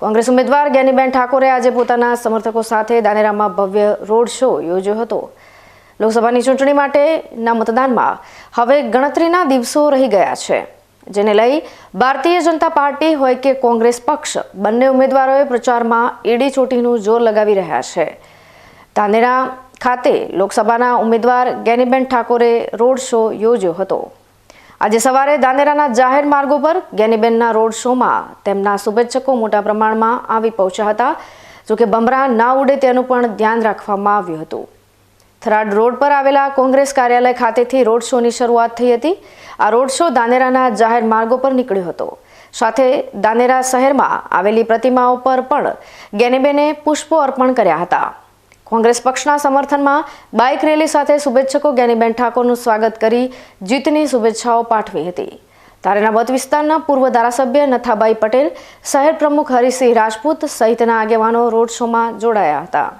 કોંગ્રેસ ઉમેદવાર જ્ઞાનીબેન ઠાકોરે આજે પોતાના સમર્થકો સાથે દાનેરામાં ભવ્ય રોડ શો યોજ્યો હતો. લોકસભાની ચૂંટણી માટેના મતદાનમાં હવે ગણતરીના દિવસો રહી ગયા છે. જેને લઈ ભારતીય જનતા પાર્ટી હોય કે કોંગ્રેસ પક્ષ, બંને ઉમેદવારોએ પ્રચારમાં એડી ચોટીનું જોર લગાવી રહ્યા છે. ધાનેરા ખાતે લોકસભાના ઉમેદવાર જ્ઞાનીબેન ઠાકોરે રોડ શો યોજ્યો હતો. આજે સવારે દાનેરાના જાહેર માર્ગો પર ગેનીબેનના રોડ શોમાં તેમના શુભેચ્છકો મોટા પ્રમાણમાં આવી પહોંચ્યા હતા. જોકે બમરા ના ઉડે તેનું પણ ધ્યાન રાખવામાં આવ્યું હતું. થરાદ રોડ પર આવેલા કોંગ્રેસ કાર્યાલય ખાતેથી રોડ શોની શરૂઆત થઈ હતી. આ રોડ શો દાનેરાના જાહેર માર્ગો પર નીકળ્યો હતો. સાથે દાનેરા શહેરમાં આવેલી પ્રતિમાઓ પર પણ ગેનીબેને પુષ્પો અર્પણ કર્યા હતા. કોંગ્રેસ પક્ષના સમર્થનમાં બાઇક રેલી સાથે શુભેચ્છકો જ્ઞાનીબેન ઠાકોરનું સ્વાગત કરી જીતની શુભેચ્છાઓ પાઠવી હતી. તારેના મત વિસ્તારના પૂર્વ ધારાસભ્ય નથાભાઈ પટેલ, શહેર પ્રમુખ હરિસિંહ રાજપૂત સહિતના આગેવાનો રોડ શોમાં જોડાયા હતા.